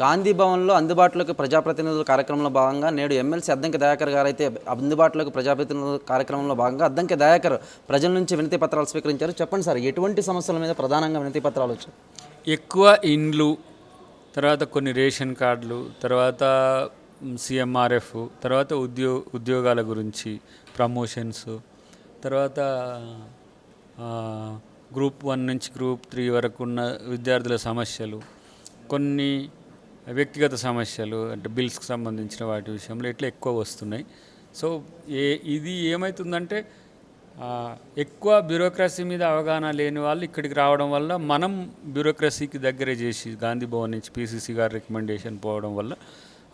గాంధీ భవన్లో అందుబాటులోకి ప్రజాప్రతినిధుల కార్యక్రమంలో భాగంగా నేడు ఎమ్మెల్సీ అద్దంకి దయాకర్ గారు అయితే అందుబాటులోకి ప్రజాప్రతినిధుల కార్యక్రమంలో భాగంగా అద్దంకి దయాకర్ ప్రజల నుంచి వినతి పత్రాలు స్వీకరించారు. చెప్పండి సార్ ఎటువంటి సమస్యల మీద ప్రధానంగా వినతి పత్రాలు వచ్చాయి? ఎక్కువ ఇండ్లు తర్వాత కొన్ని రేషన్ కార్డులు తర్వాత సిఎంఆర్ఎఫ్ తర్వాత ఉద్యో ఉద్యోగాల గురించి ప్రమోషన్స్ తర్వాత గ్రూప్ వన్ నుంచి గ్రూప్ త్రీ వరకు ఉన్న విద్యార్థుల సమస్యలు కొన్ని వ్యక్తిగత సమస్యలు అంటే బిల్స్కి సంబంధించిన వాటి విషయంలో ఇట్లా ఎక్కువ వస్తున్నాయి. సో ఏ ఇది ఏమవుతుందంటే ఎక్కువ బ్యూరోక్రసీ మీద అవగాహన లేని వాళ్ళు ఇక్కడికి రావడం వల్ల మనం బ్యూరోక్రసీకి దగ్గరే చేసి గాంధీ భవన్ నుంచి పీసీసీ గారు రికమెండేషన్ పోవడం వల్ల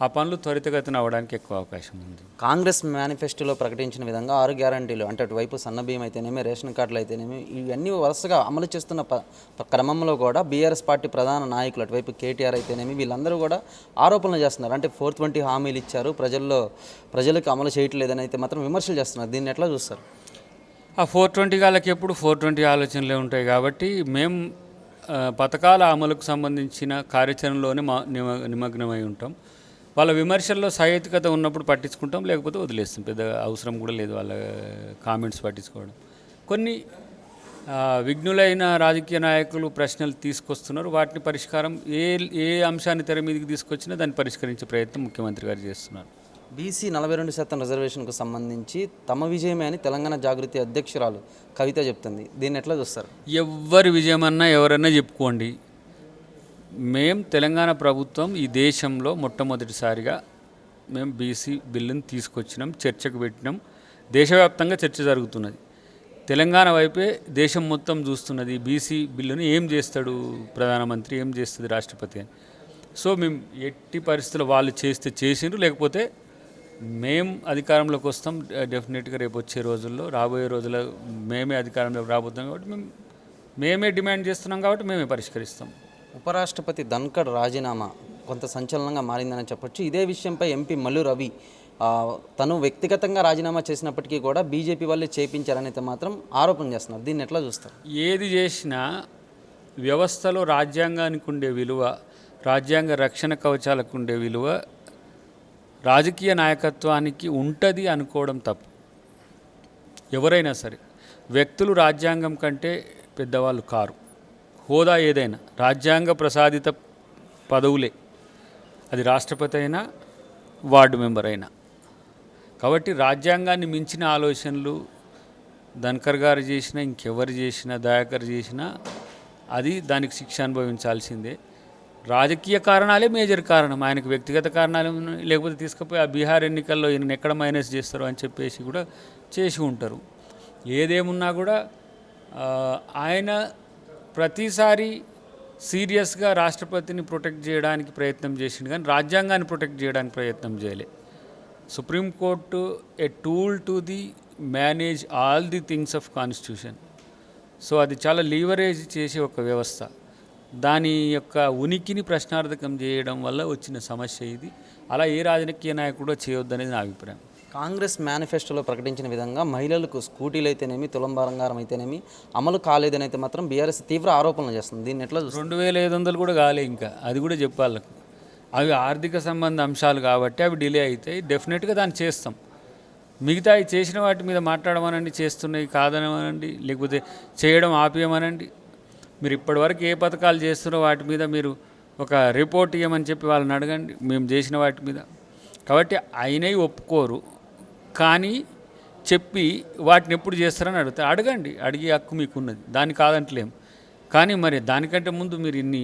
ఆ పనులు త్వరితగతిన అవ్వడానికి ఎక్కువ అవకాశం ఉంది. కాంగ్రెస్ మేనిఫెస్టోలో ప్రకటించిన విధంగా ఆరు గ్యారంటీలు అంటే అటువైపు సన్నబియ్యం అయితేనేమి రేషన్ కార్డులు అయితేనేమి ఇవన్నీ వరుసగా అమలు చేస్తున్న క్రమంలో కూడా బీఆర్ఎస్ పార్టీ ప్రధాన నాయకులు అటువైపు కేటీఆర్ అయితేనేమి వీళ్ళందరూ కూడా ఆరోపణలు చేస్తున్నారు. అంటే ఫోర్ ట్వంటీ హామీలు ఇచ్చారు ప్రజల్లో ప్రజలకు అమలు చేయట్లేదని అయితే మాత్రం విమర్శలు చేస్తున్నారు. దీన్ని ఎట్లా చూస్తారు? ఆ ఫోర్ ట్వంటీ వాళ్ళకి ఎప్పుడు ఫోర్ ట్వంటీ ఆలోచనలే ఉంటాయి కాబట్టి మేము పథకాల అమలుకు సంబంధించిన కార్యాచరణలోనే మా నిమ నిమగ్నమై ఉంటాం. వాళ్ళ విమర్శల్లో సహేతుకత ఉన్నప్పుడు పట్టించుకుంటాం లేకపోతే వదిలేస్తాం. పెద్ద అవసరం కూడా లేదు వాళ్ళ కామెంట్స్ పట్టించుకోవడం. కొన్ని విఘ్నులైన రాజకీయ నాయకులు ప్రశ్నలు తీసుకొస్తున్నారు. వాటిని పరిష్కారం ఏ ఏ అంశాన్ని తెర మీదకి తీసుకొచ్చినా దాన్ని పరిష్కరించే ప్రయత్నం ముఖ్యమంత్రి గారు చేస్తున్నారు. బీసీ నలభై రెండు శాతం రిజర్వేషన్కు సంబంధించి తమ విజయమే అని తెలంగాణ జాగృతి అధ్యక్షురాలు కవిత చెప్తుంది. దీన్ని ఎట్లా చూస్తారు? ఎవ్వరి విజయమన్నా ఎవరన్నా చెప్పుకోండి. మేం తెలంగాణ ప్రభుత్వం ఈ దేశంలో మొట్టమొదటిసారిగా మేము బీసీ బిల్లుని తీసుకొచ్చినాం చర్చకు పెట్టినాం. దేశవ్యాప్తంగా చర్చ జరుగుతున్నది. తెలంగాణ వైపే దేశం మొత్తం చూస్తున్నది బీసీ బిల్లుని ఏం చేస్తాడు ప్రధానమంత్రి ఏం చేస్తుంది రాష్ట్రపతి అని. సో మేము ఎట్టి పరిస్థితులు వాళ్ళు చేస్తే చేసిండ్రు లేకపోతే మేం అధికారంలోకి వస్తాం డెఫినెట్గా రేపు వచ్చే రోజుల్లో రాబోయే రోజుల్లో మేమే అధికారంలోకి రాబోతున్నాం కాబట్టి మేము మేమే డిమాండ్ చేస్తున్నాం కాబట్టి మేమే పరిష్కరిస్తాం. ఉపరాష్ట్రపతి ధన్కడ్ రాజీనామా కొంత సంచలనంగా మారిందని చెప్పొచ్చు. ఇదే విషయంపై ఎంపీ మల్లు రవి తను వ్యక్తిగతంగా రాజీనామా చేసినప్పటికీ కూడా బీజేపీ వాళ్ళే చేపించారనైతే మాత్రం ఆరోపణ చేస్తున్నారు. దీన్ని ఎట్లా చూస్తారు? ఏది చేసినా వ్యవస్థలో రాజ్యాంగానికి ఉండే విలువ రాజ్యాంగ రక్షణ కవచాలకు ఉండే విలువ రాజకీయ నాయకత్వానికి ఉంటుంది అనుకోవడం తప్పు. ఎవరైనా సరే వ్యక్తులు రాజ్యాంగం కంటే పెద్దవాళ్ళు కారు. హోదా ఏదైనా రాజ్యాంగ ప్రసాదిత పదవులే. అది రాష్ట్రపతి అయినా వార్డు మెంబర్ అయినా. కాబట్టి రాజ్యాంగాన్ని మించిన ఆలోచనలు ధన్కర్ గారు చేసినా ఇంకెవరు చేసినా దయాకర్ చేసినా అది దానికి శిక్ష అనుభవించాల్సిందే. రాజకీయ కారణాలే మేజర్ కారణం. ఆయనకు వ్యక్తిగత కారణాలు లేకపోతే తీసుకుపోయి ఆ బీహార్ ఎన్నికల్లో ఈయన ఎక్కడ మైనస్ చేస్తారు అని చెప్పేసి కూడా చేసి ఉంటారు. ఏదేమున్నా కూడా ఆయన ప్రతిసారి సీరియస్గా రాష్ట్రపతిని ప్రొటెక్ట్ చేయడానికి ప్రయత్నం చేసిండు కానీ రాజ్యాంగాన్ని ప్రొటెక్ట్ చేయడానికి ప్రయత్నం చేయలే. Supreme court a tool to the manage all the things of constitution. So అది చాలా లీవరేజ్ చేసే ఒక వ్యవస్థ. దాని యొక్క ఉనికిని ప్రశ్నార్థకం చేయడం వల్ల వచ్చిన సమస్య ఇది. అలా ఏ రాజకీయ నాయకుడు చేయొద్దనేది నా అభిప్రాయం. కాంగ్రెస్ మేనిఫెస్టోలో ప్రకటించిన విధంగా మహిళలకు స్కూటీలు అయితేనేమి తులం బంగారం అయితేనేమి అమలు కాలేదని అయితే మాత్రం బీఆర్ఎస్ తీవ్ర ఆరోపణలు చేస్తుంది. దీన్ని ఎట్లా రెండు వేల ఐదు వందలు కూడా కాలే ఇంకా. అది కూడా చెప్పాలి అవి ఆర్థిక సంబంధ అంశాలు కాబట్టి అవి డిలే అవుతాయి డెఫినెట్గా దాన్ని చేస్తాం. మిగతా అవి చేసిన వాటి మీద మాట్లాడమనండి చేస్తున్నాయి కాదనమనండి లేకపోతే చేయడం ఆపేయమనండి. మీరు ఇప్పటివరకు ఏ పథకాలు చేస్తున్నారో వాటి మీద మీరు ఒక రిపోర్ట్ ఇవ్వమని చెప్పి వాళ్ళని అడగండి. మేము చేసిన వాటి మీద. కాబట్టి అయినవి ఒప్పుకోరు. కానీ చెప్పి వాటిని ఎప్పుడు చేస్తారని అడుగుతారు అడగండి అడిగే హక్కు మీకున్నది. దాన్ని కాదంటలేము. కానీ మరి దానికంటే ముందు మీరు ఇన్ని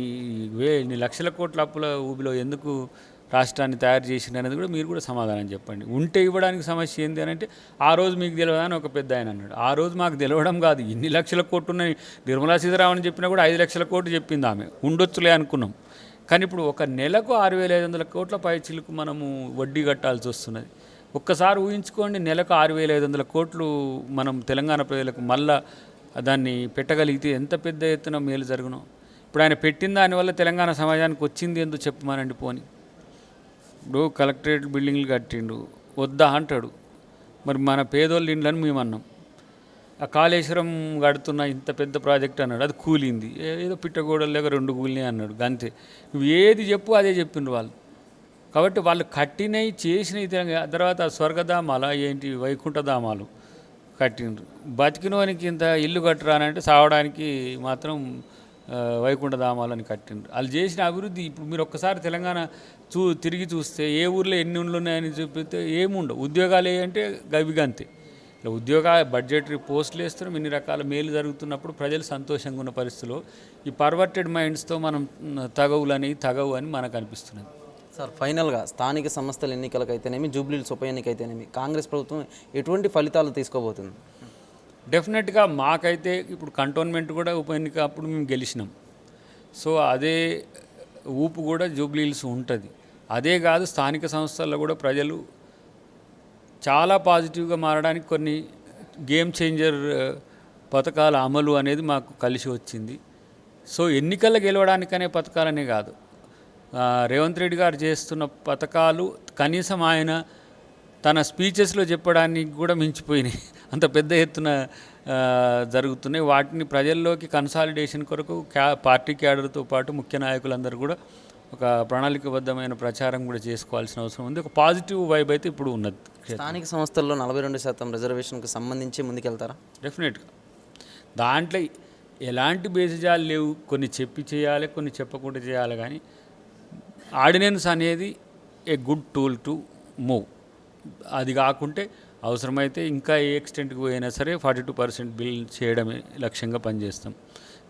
వే ఇన్ని లక్షల కోట్ల అప్పుల ఊబిలో ఎందుకు రాష్ట్రాన్ని తయారు చేసింది అనేది కూడా మీరు కూడా సమాధానం చెప్పండి. ఉంటే ఇవ్వడానికి సమస్య ఏంది అని అంటే ఆ రోజు మీకు తెలియదని అని ఒక పెద్ద ఆయన అన్నాడు. ఆ రోజు మాకు తెలియడం కాదు. ఇన్ని లక్షల కోట్లు ఉన్నాయి నిర్మలా సీతారామన్ చెప్పినా కూడా ఐదు లక్షల కోట్లు చెప్పింది ఆమె. ఉండొచ్చులే అనుకున్నాం. కానీ ఇప్పుడు ఒక నెలకు ఆరు వేల ఐదు వందల కోట్ల పై చిలుకు మనము వడ్డీ కట్టాల్సి వస్తున్నది. ఒక్కసారి ఊహించుకోండి నెలకు ఆరు వేల ఐదు వందల కోట్లు మనం తెలంగాణ ప్రజలకు మళ్ళా దాన్ని పెట్టగలిగితే ఎంత పెద్ద ఎత్తున మేలు జరుగును. ఇప్పుడు ఆయన పెట్టిన దానివల్ల తెలంగాణ సమాజానికి వచ్చింది ఎందుకు చెప్పమనండి పోని. ఇప్పుడు కలెక్టరేట్ బిల్డింగ్లు కట్టిండు వద్దా అంటాడు. మరి మన పేదోళ్ళ ఇండ్లని మేము అన్నాం. ఆ కాళేశ్వరం కడుతున్న ఇంత పెద్ద ప్రాజెక్ట్ అన్నాడు అది కూలింది. ఏదో పిట్టగోడలు లేక రెండు కూలినాయి అన్నాడు అంతే. నువ్వు ఏది చెప్పు అదే చెప్పిండ్రు వాళ్ళు. కాబట్టి వాళ్ళు కట్టినవి చేసినవి తర్వాత స్వర్గధామాల ఏంటి? వైకుంఠధామాలు కట్టిండ్రు. బతికినోనికి ఇంత ఇల్లు కట్టరానంటే సావడానికి మాత్రం వైకుంఠధామాలు వైకుంఠధామాలని కట్టిండ్రు. వాళ్ళు చేసిన అభివృద్ధి ఇప్పుడు మీరు ఒక్కసారి తెలంగాణ చూ తిరిగి చూస్తే ఏ ఊర్లో ఎన్ని ఉన్నాయని చూపితే ఏముండవు. ఉద్యోగాలు ఏంటంటే అంటే గవిగంతే ఇలా ఉద్యోగ బడ్జెటరీ పోస్టులు వేస్తున్నాం ఇన్ని రకాల మేలు జరుగుతున్నప్పుడు ప్రజలు సంతోషంగా ఉన్న పరిస్థితిలో ఈ పర్వర్టెడ్ మైండ్స్తో మనం తగవులని తగవు అని మనకు అనిపిస్తున్నది. సార్ ఫైనల్గా స్థానిక సంస్థల ఎన్నికలకైతేనేమి జూబ్లీ ఉప ఎన్నికైతేనేమి కాంగ్రెస్ ప్రభుత్వం ఎటువంటి ఫలితాలు తీసుకోబోతుంది? డెఫినెట్గా మాకైతే ఇప్పుడు కంటోన్మెంట్ కూడా ఉప ఎన్నిక అప్పుడు మేము గెలిచినాం. సో అదే ఊపు కూడా జూబ్లీహిల్స్ ఉంటుంది. అదే కాదు స్థానిక సంస్థల్లో కూడా ప్రజలు చాలా పాజిటివ్గా మారడానికి కొన్ని గేమ్ చేంజర్ పథకాల అమలు అనేది మాకు కలిసి వచ్చింది. సో ఎన్నికల్లో గెలవడానికనే పథకాలనే కాదు. రేవంత్ రెడ్డి గారు చేస్తున్న పథకాలు కనీసం ఆయన తన స్పీచెస్లో చెప్పడానికి కూడా మించిపోయినాయి. అంత పెద్ద ఎత్తున జరుగుతున్నాయి. వాటిని ప్రజల్లోకి కన్సాలిడేషన్ కొరకు క్యా పార్టీ క్యాడర్తో పాటు ముఖ్య నాయకులందరూ కూడా ఒక ప్రణాళికబద్ధమైన ప్రచారం కూడా చేసుకోవాల్సిన అవసరం ఉంది. ఒక పాజిటివ్ వైబ్ అయితే ఇప్పుడు ఉన్నది స్థానిక సంస్థల్లో నలభై రెండు శాతం రిజర్వేషన్కి సంబంధించి ముందుకెళ్తారా? డెఫినెట్గా. దాంట్లో ఎలాంటి బేసిజాలు లేవు. కొన్ని చెప్పి చేయాలి కొన్ని చెప్పకుండా చేయాలి కానీ ఆర్డినెన్స్ అనేది a good tool to move. అది కాకుంటే అవసరమైతే ఇంకా ఏ ఎక్స్టెంట్కి పోయినా సరే ఫార్టీ టూ పర్సెంట్ బిల్ చేయడమే లక్ష్యంగా పనిచేస్తాం.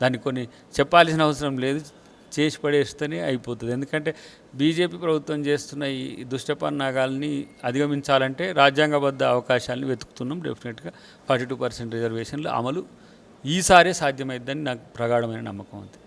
దానికి కొన్ని చెప్పాల్సిన అవసరం లేదు చేసి పడేస్తేనే అయిపోతుంది. ఎందుకంటే బీజేపీ ప్రభుత్వం చేస్తున్న ఈ దుష్టపన్నాగాల్ని అధిగమించాలంటే రాజ్యాంగబద్ధ అవకాశాలను వెతుకుతున్నాం డెఫినెట్గా. ఫార్టీ టూ పర్సెంట్ రిజర్వేషన్లు అమలు ఈసారే సాధ్యమైద్దని నాకు ప్రగాఢమైన నమ్మకం ఉంది